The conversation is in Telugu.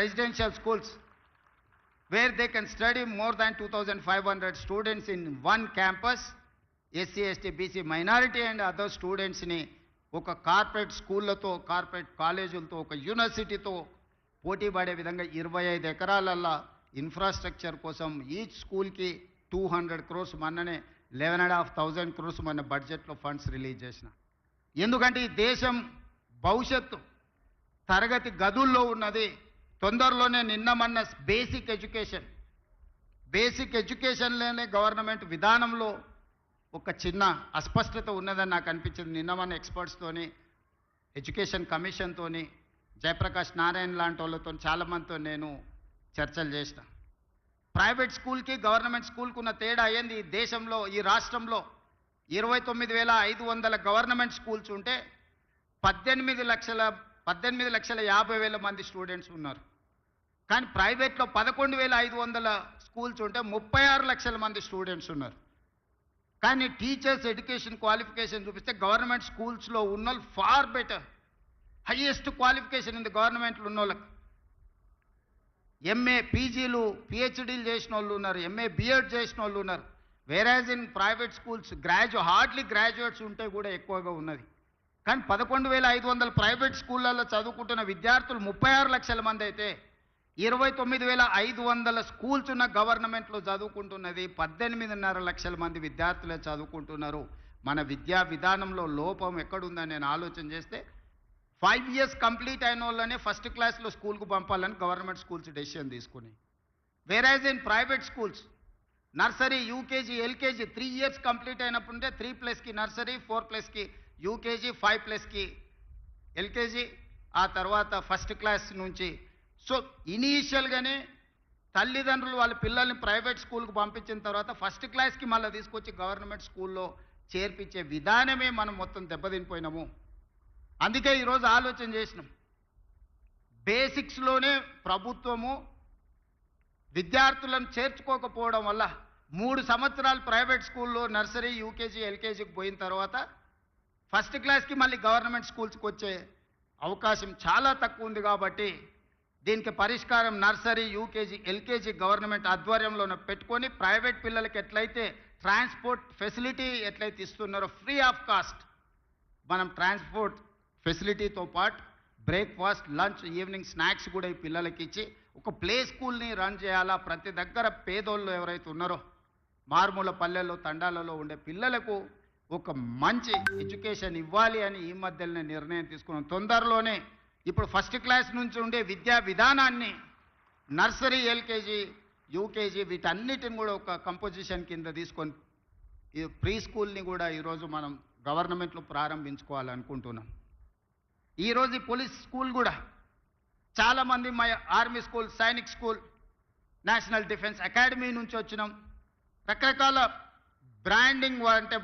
residential schools where they can study more than 2,500 students in one campus, S C S T B C minority and other స్టూడెంట్స్ని ఒక కార్పొరేట్ స్కూళ్ళతో కార్పొరేట్ కాలేజీలతో ఒక యూనివర్సిటీతో పోటీ పడే విధంగా ఇరవై ఐదు ఎకరాలల్లో ఇన్ఫ్రాస్ట్రక్చర్ కోసం ఈచ్ స్కూల్కి టూ హండ్రెడ్ క్రోర్స్ మొన్ననే eleven and half thousand crores మన బడ్జెట్లో ఫండ్స్ రిలీజ్ చేసిన. ఎందుకంటే ఈ దేశం భవిష్యత్తు తరగతి గదుల్లో ఉన్నది తొందరలోనే నిన్న మొన్న బేసిక్ ఎడ్యుకేషన్ బేసిక్ ఎడ్యుకేషన్లోనే గవర్నమెంట్ విధానంలో ఒక చిన్న అస్పష్టత ఉన్నదని నాకు అనిపించింది. నిన్న మన ఎక్స్పర్ట్స్తోని ఎడ్యుకేషన్ కమిషన్తోని జయప్రకాష్ నారాయణ లాంటి వాళ్ళతో చాలామందితో నేను చర్చలు చేసిన. ప్రైవేట్ స్కూల్కి గవర్నమెంట్ స్కూల్కి ఉన్న తేడా ఏంది? ఈ దేశంలో ఈ రాష్ట్రంలో ఇరవై తొమ్మిది వేల ఐదు వందల గవర్నమెంట్ స్కూల్స్ ఉంటే పద్దెనిమిది లక్షల పద్దెనిమిది లక్షల యాభై వేల మంది స్టూడెంట్స్ ఉన్నారు. కానీ ప్రైవేట్లో పదకొండు వేల ఐదు వందల స్కూల్స్ ఉంటే ముప్పై ఆరు లక్షల మంది స్టూడెంట్స్ ఉన్నారు. కానీ టీచర్స్ ఎడ్యుకేషన్ క్వాలిఫికేషన్ చూపిస్తే గవర్నమెంట్ స్కూల్స్లో ఉన్న వాళ్ళు ఫార్ బెటర్. హయ్యెస్ట్ క్వాలిఫికేషన్ ఉంది గవర్నమెంట్లో ఉన్న వాళ్ళకి ఎంఏ పీజీలు పిహెచ్డీలు చేసిన వాళ్ళు ఉన్నారు ఎంఏ బిఎడ్ చేసిన వాళ్ళు ఉన్నారు. వేరాజ్ ఇన్ ప్రైవేట్ స్కూల్స్ గ్రాడ్యు హార్డ్లీ గ్రాడ్యుయేట్స్ ఉంటే కూడా ఎక్కువగా ఉన్నది. కానీ పదకొండు వేల ఐదు వందల ప్రైవేట్ స్కూళ్ళల్లో చదువుకుంటున్న విద్యార్థులు ముప్పై ఆరు లక్షల మంది అయితే ఇరవై తొమ్మిది వేల ఐదు వందల స్కూల్స్ ఉన్న గవర్నమెంట్లో చదువుకుంటున్నది పద్దెనిమిదిన్నర లక్షల మంది విద్యార్థులే చదువుకుంటున్నారు. మన విద్యా విధానంలో లోపం ఎక్కడుందని నేను ఆలోచన చేస్తే ఫైవ్ ఇయర్స్ కంప్లీట్ అయిన వాళ్ళనే ఫస్ట్ క్లాస్లో స్కూల్కు పంపాలని గవర్నమెంట్ స్కూల్స్ డెసిషన్ తీసుకుని. Whereas in private schools nursery U K G L K G three years complete అయినప్పుడే త్రీ ప్లస్కి నర్సరీ ఫోర్ ప్లస్కి యూకేజీ ఫైవ్ ప్లస్కి ఎల్కేజీ ఆ తర్వాత ఫస్ట్ క్లాస్ నుంచి. సో ఇనీషియల్గానే తల్లిదండ్రులు వాళ్ళ పిల్లల్ని ప్రైవేట్ స్కూల్కి పంపించిన తర్వాత ఫస్ట్ క్లాస్కి మళ్ళీ తీసుకొచ్చి గవర్నమెంట్ స్కూల్లో చేర్పించే విధానమే మనం మొత్తం దెబ్బతినిపోయినాము. అందుకే ఈరోజు ఆలోచన చేసినాం. బేసిక్స్లోనే ప్రభుత్వము విద్యార్థులను చేర్చుకోకపోవడం వల్ల మూడు సంవత్సరాలు ప్రైవేట్ స్కూల్లో నర్సరీ యూకేజీ ఎల్కేజీకి పోయిన తర్వాత ఫస్ట్ క్లాస్కి మళ్ళీ గవర్నమెంట్ స్కూల్స్కి వచ్చే అవకాశం చాలా తక్కువ ఉంది కాబట్టి దీనికి పరిష్కారం నర్సరీ యూకేజీ ఎల్కేజీ గవర్నమెంట్ ఆధ్వర్యంలో పెట్టుకొని ప్రైవేట్ పిల్లలకి ఎట్లయితే ట్రాన్స్పోర్ట్ ఫెసిలిటీ ఎట్లయితే ఇస్తున్నారో ఫ్రీ ఆఫ్ కాస్ట్ మనం ట్రాన్స్పోర్ట్ ఫెసిలిటీతో పాటు బ్రేక్ఫాస్ట్ లంచ్ ఈవినింగ్ స్నాక్స్ కూడా ఈ పిల్లలకి ఇచ్చి ఒక ప్లే స్కూల్ని రన్ చేయాలా? ప్రతి దగ్గర పేదోళ్ళు ఎవరైతే ఉన్నారో మారుమూల పల్లెల్లో తండాలలో ఉండే పిల్లలకు ఒక మంచి ఎడ్యుకేషన్ ఇవ్వాలి అని ఈ మధ్యలోనే నిర్ణయం తీసుకున్నాం. తొందరలోనే ఇప్పుడు ఫస్ట్ క్లాస్ నుంచి ఉండే విద్యా విధానాన్ని నర్సరీ ఎల్కేజీ యూకేజీ వీటన్నిటిని కూడా ఒక కంపోజిషన్ కింద తీసుకొని ఈ ప్రీ స్కూల్ని కూడా ఈరోజు మనం గవర్నమెంట్లో ప్రారంభించుకోవాలనుకుంటున్నాం. ఈరోజు ఈ పోలీస్ స్కూల్ కూడా చాలామంది మా army school Sainik school national defence academy నుంచి వచ్చినాం. రకరకాల బ్రాండింగ్ అంటే